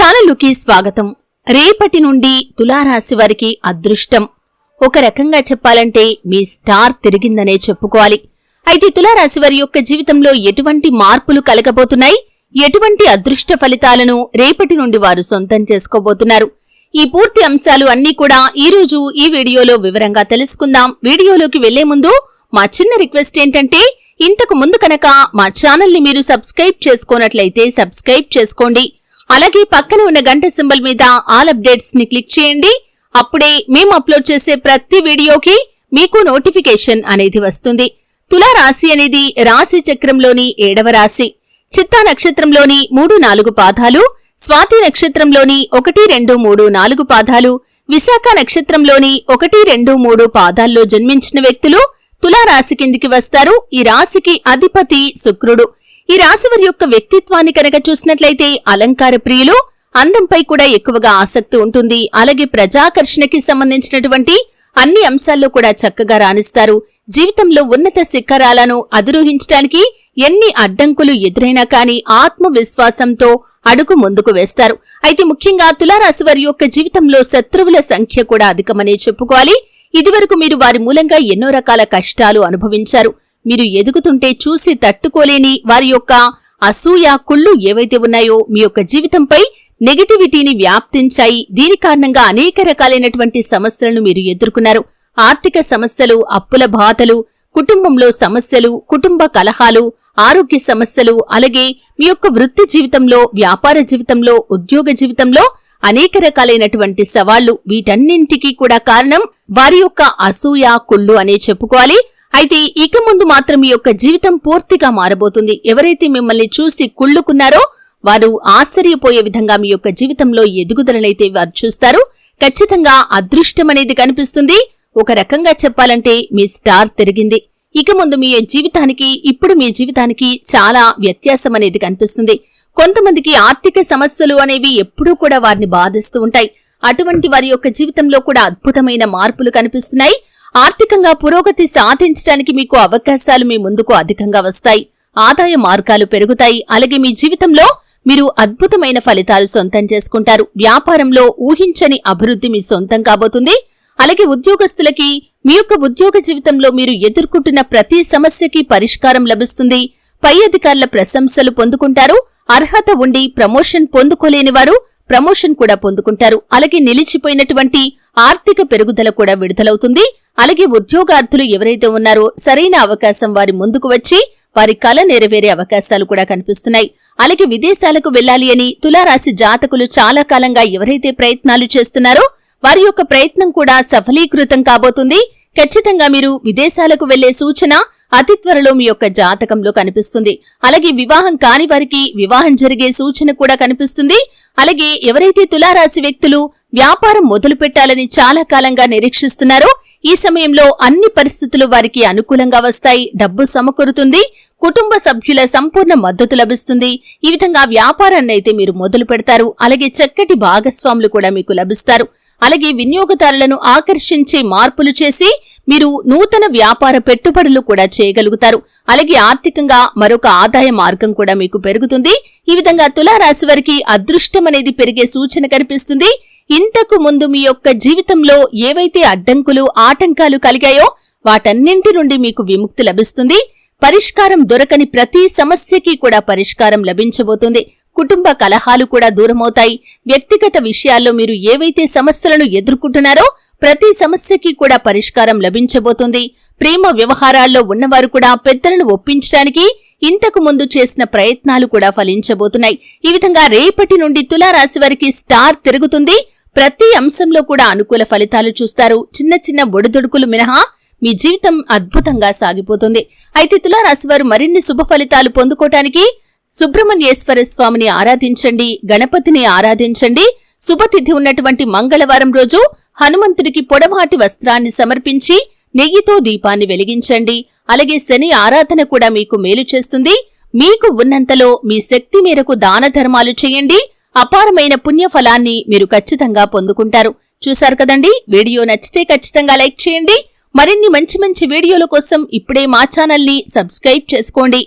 ఛానలుకి స్వాగతం. రేపటి నుండి తులారాశి వారికి అదృష్టం. ఒక రకంగా చెప్పాలంటే మీ స్టార్ తిరిగిందనే చెప్పుకోవాలి. అయితే తులారాశి వారి యొక్క జీవితంలో ఎటువంటి మార్పులు కలగబోతున్నాయి? ఎటువంటి అదృష్ట ఫలితాలను రేపటి నుండి వారు సొంతం చేసుకోబోతున్నారు? ఈ పూర్తి అంశాలు అన్నీ కూడా ఈ రోజు ఈ వీడియోలో వివరంగా తెలుసుకుందాం. వీడియోలోకి వెళ్ళే ముందు మా చిన్న రిక్వెస్ట్ ఏంటంటే ఇంతకు ముందు కనుక మా ఛానల్ని మీరు సబ్స్క్రైబ్ చేసుకోనట్లయితే సబ్స్క్రైబ్ చేసుకోండి. అలాగే పక్కన ఉన్న గంట సింబల్ మీద ఆల్ అప్డేట్స్ని క్లిక్ చేయండి. అప్పుడే మేము అప్లోడ్ చేసే ప్రతి వీడియోకి మీకు నోటిఫికేషన్ అనేది వస్తుంది. తులా రాశి అనేది రాశి చక్రంలోని ఏడవ రాశి. చిత్తా నక్షత్రంలోని మూడు నాలుగు పాదాలు స్వాతి నక్షత్రంలోని ఒకటి రెండు మూడు నాలుగు పాదాలు విశాఖ నక్షత్రంలోని ఒకటి రెండు మూడు పాదాల్లో జన్మించిన వ్యక్తులు తులా రాశి కిందికి వస్తారు. ఈ రాశికి అధిపతి శుక్రుడు. ఈ రాశివారి యొక్క వ్యక్తిత్వాన్ని కనుక చూసినట్లయితే అలంకార ప్రియులు అందంపై కూడా ఎక్కువగా ఆసక్తి ఉంటుంది. అలాగే ప్రజాకర్షణకి సంబంధించినటువంటి అన్ని అంశాల్లో కూడా చక్కగా రాణిస్తారు. జీవితంలో ఉన్నత శిఖరాలను అధిరోహించడానికి ఎన్ని అడ్డంకులు ఎదురైనా కాని ఆత్మవిశ్వాసంతో అడుగు ముందుకు వేస్తారు. అయితే ముఖ్యంగా తులారాశి వారి యొక్క జీవితంలో శత్రువుల సంఖ్య కూడా అధికమనే చెప్పుకోవాలి. ఇదివరకు మీరు వారి మూలంగా ఎన్నో రకాల కష్టాలు అనుభవించారు. మీరు ఎదుగుతుంటే చూసి తట్టుకోలేని వారి యొక్క అసూయ కుళ్ళు ఏవైతే ఉన్నాయో మీ యొక్క జీవితంపై నెగటివిటీని వ్యాప్తించాయి. దీని కారణంగా అనేక రకాలైనటువంటి సమస్యలను మీరు ఎదుర్కొన్నారు. ఆర్థిక సమస్యలు అప్పుల బాధలు కుటుంబంలో సమస్యలు కుటుంబ కలహాలు ఆరోగ్య సమస్యలు అలాగే మీ యొక్క వృత్తి జీవితంలో వ్యాపార జీవితంలో ఉద్యోగ జీవితంలో అనేక రకాలైనటువంటి సవాళ్ళు. వీటన్నింటికీ కూడా కారణం వారి యొక్క అసూయ కుళ్ళు అనే చెప్పుకోవాలి. అయితే ఇక ముందు మాత్రం మీ యొక్క జీవితం పూర్తిగా మారబోతుంది. ఎవరైతే మిమ్మల్ని చూసి కుళ్ళుకున్నారో వారు ఆశ్చర్యపోయే విధంగా మీ యొక్క జీవితంలో ఎదుగుదలనైతే వారు చూస్తారు. ఖచ్చితంగా అదృష్టం అనేది కనిపిస్తుంది. ఒక రకంగా చెప్పాలంటే మీ స్టార్ తిరిగింది. ఇక ముందు మీ జీవితానికి ఇప్పుడు మీ జీవితానికి చాలా వ్యత్యాసం అనేది కనిపిస్తుంది. కొంతమందికి ఆర్థిక సమస్యలు అనేవి ఎప్పుడూ కూడా వారిని బాధిస్తూ ఉంటాయి. అటువంటి వారి యొక్క జీవితంలో కూడా అద్భుతమైన మార్పులు కనిపిస్తున్నాయి. ఆర్థికంగా పురోగతి సాధించడానికి మీకు అవకాశాలు మీ ముందుకు అధికంగా వస్తాయి. ఆదాయ మార్గాలు పెరుగుతాయి. అలాగే మీ జీవితంలో మీరు అద్భుతమైన ఫలితాలు సొంతం చేసుకుంటారు. వ్యాపారంలో ఊహించని అభివృద్ధి మీ సొంతం కాబోతుంది. అలాగే ఉద్యోగస్తులకి మీ యొక్క ఉద్యోగ జీవితంలో మీరు ఎదుర్కొంటున్న ప్రతి సమస్యకి పరిష్కారం లభిస్తుంది. పై అధికారుల ప్రశంసలు పొందుకుంటారు. అర్హత ఉండి ప్రమోషన్ పొందుకోలేని వారు ప్రమోషన్ కూడా పొందుకుంటారు. అలాగే నిలిచిపోయినటువంటి ఆర్థిక పెరుగుదల కూడా విడుదలవుతుంది. అలాగే ఉద్యోగార్థులు ఎవరైతే ఉన్నారో సరైన అవకాశం వారి ముందుకు వచ్చి వారి కల నెరవేరే అవకాశాలు కూడా కనిపిస్తున్నాయి. అలాగే విదేశాలకు వెళ్ళాలి అని తులారాశి జాతకులు చాలా కాలంగా ఎవరైతే ప్రయత్నాలు చేస్తున్నారో వారి యొక్క ప్రయత్నం కూడా సఫలీకృతం కాబోతుంది. ఖచ్చితంగా మీరు విదేశాలకు వెళ్ళే సూచన అతి త్వరలో మీ యొక్క జాతకంలో కనిపిస్తుంది. అలాగే వివాహం కాని వారికి వివాహం జరిగే సూచన కూడా కనిపిస్తుంది. అలాగే ఎవరైతే తులారాశి వ్యక్తులు వ్యాపారం మొదలు పెట్టాలని చాలా కాలంగా నిరీక్షిస్తున్నారో ఈ సమయంలో అన్ని పరిస్థితులు వారికి అనుకూలంగా వస్తాయి డబ్బు సమకూరుతుంది కుటుంబ సభ్యుల సంపూర్ణ మద్దతు లభిస్తుంది. ఈ విధంగా వ్యాపారాన్ని అయితే మీరు మొదలు పెడతారు. అలాగే చక్కటి భాగస్వాములు కూడా మీకు లభిస్తారు. అలాగే వినియోగదారులను ఆకర్షించే మార్పులు చేసి మీరు నూతన వ్యాపార పెట్టుబడులు కూడా చేయగలుగుతారు. అలాగే ఆర్థికంగా మరొక ఆదాయ మార్గం కూడా మీకు పెరుగుతుంది. ఈ విధంగా తులారాశి వారికి అదృష్టం అనేది పెరిగే సూచన కనిపిస్తుంది. ఇంతకు ముందు మీ యొక్క జీవితంలో ఏవైతే అడ్డంకులు ఆటంకాలు కలిగాయో వాటన్నింటి నుండి మీకు విముక్తి లభిస్తుంది. పరిష్కారం దొరకని ప్రతి సమస్యకి కూడా పరిష్కారం లభించబోతుంది. కుటుంబ కలహాలు కూడా దూరమవుతాయి. వ్యక్తిగత విషయాల్లో మీరు ఏవైతే సమస్యలను ఎదుర్కొంటున్నారో ప్రతి సమస్యకి కూడా పరిష్కారం లభించబోతుంది. ప్రేమ వ్యవహారాల్లో ఉన్నవారు కూడా పెద్దలను ఒప్పించడానికి ఇంతకు ముందు చేసిన ప్రయత్నాలు కూడా ఫలించబోతున్నాయి. ఈ విధంగా రేపటి నుండి తులారాశి వారికి స్టార్ తిరుగుతుంది. ప్రతి అంశంలో కూడా అనుకూల ఫలితాలు చూస్తారు. చిన్న చిన్న ఒడిదుడుకులు మినహా మీ జీవితం అద్భుతంగా సాగిపోతుంది. అయితే తులారాశి వారు మరిన్ని శుభ ఫలితాలు పొందుకోటానికి సుబ్రహ్మణ్యేశ్వర స్వామిని ఆరాధించండి గణపతిని ఆరాధించండి. శుభతిథి ఉన్నటువంటి మంగళవారం రోజు హనుమంతుడికి పొడవాటి వస్త్రాన్ని సమర్పించి నెయ్యితో దీపాన్ని వెలిగించండి. అలాగే శని ఆరాధన కూడా మీకు మేలు చేస్తుంది. మీకు ఉన్నంతలో మీ శక్తి మేరకు దాన ధర్మాలు చేయండి. అపారమైన పుణ్యఫలాన్ని మీరు ఖచ్చితంగా పొందుకుంటారు. చూశారు కదండి? వీడియో నచ్చితే ఖచ్చితంగా లైక్ చేయండి. మరిన్ని మంచి మంచి వీడియోల కోసం ఇప్పుడే మా ఛానల్ని సబ్స్క్రైబ్ చేసుకోండి.